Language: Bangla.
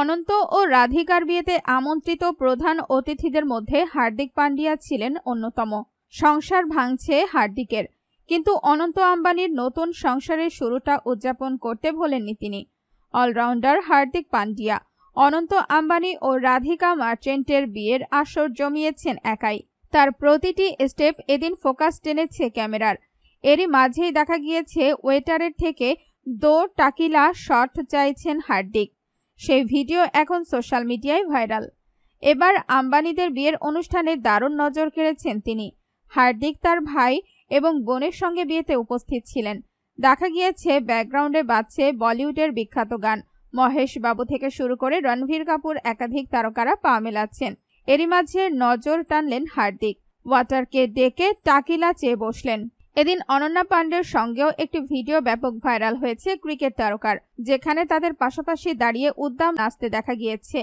অনন্ত ও রাধিকার বিয়েতে আমন্ত্রিত প্রধান অতিথিদের মধ্যে হার্দিক পান্ডিয়া ছিলেন অন্যতম। সংসার ভাঙছে হার্দিকের। কিন্তু অনন্ত আম্বানির নতুন সংসারের শুরুটা উদযাপন করতে ভোলেননি তিনি। অলরাউন্ডার হার্দিক পান্ডিয়া অনন্ত আম্বানি ও রাধিকা মার্চেন্টের বিয়ের আসর জমিয়েছেন একাই। তার প্রতিটি স্টেপ এদিন ফোকাস টেনেছে ক্যামেরার। এরই মাঝেই দেখা গিয়েছে ওয়েটারের থেকে দো টাকিলা শট চাইছেন হার্দিক। সেই ভিডিও এখন সোশ্যাল মিডিয়ায় ভাইরাল। এবার আম্বানিদের বিয়ের অনুষ্ঠানে দারুণ নজর কেড়েছেন তিনি। হার্দিক তার ভাই এবং বোনের সঙ্গে বিয়েতে উপস্থিত ছিলেন। দেখা গিয়েছে, ব্যাকগ্রাউন্ডে বাজছে বলিউডের বিখ্যাত গান। মহেশ বাবু থেকে শুরু করে রণবীর কাপুর একাধিক তারকারা পা মেলাচ্ছেন। এরই মাঝে নজর টানলেন হার্দিক। ওয়াটারকে ডেকে টাকিলা চেয়ে বসলেন। এদিন অনন্যা পাণ্ডের সঙ্গেও একটি ভিডিও ব্যাপক ভাইরাল হয়েছে ক্রিকেট তারকার, যেখানে তাদের পাশাপাশি দাঁড়িয়ে উদ্দাম নাচতে দেখা গিয়েছে।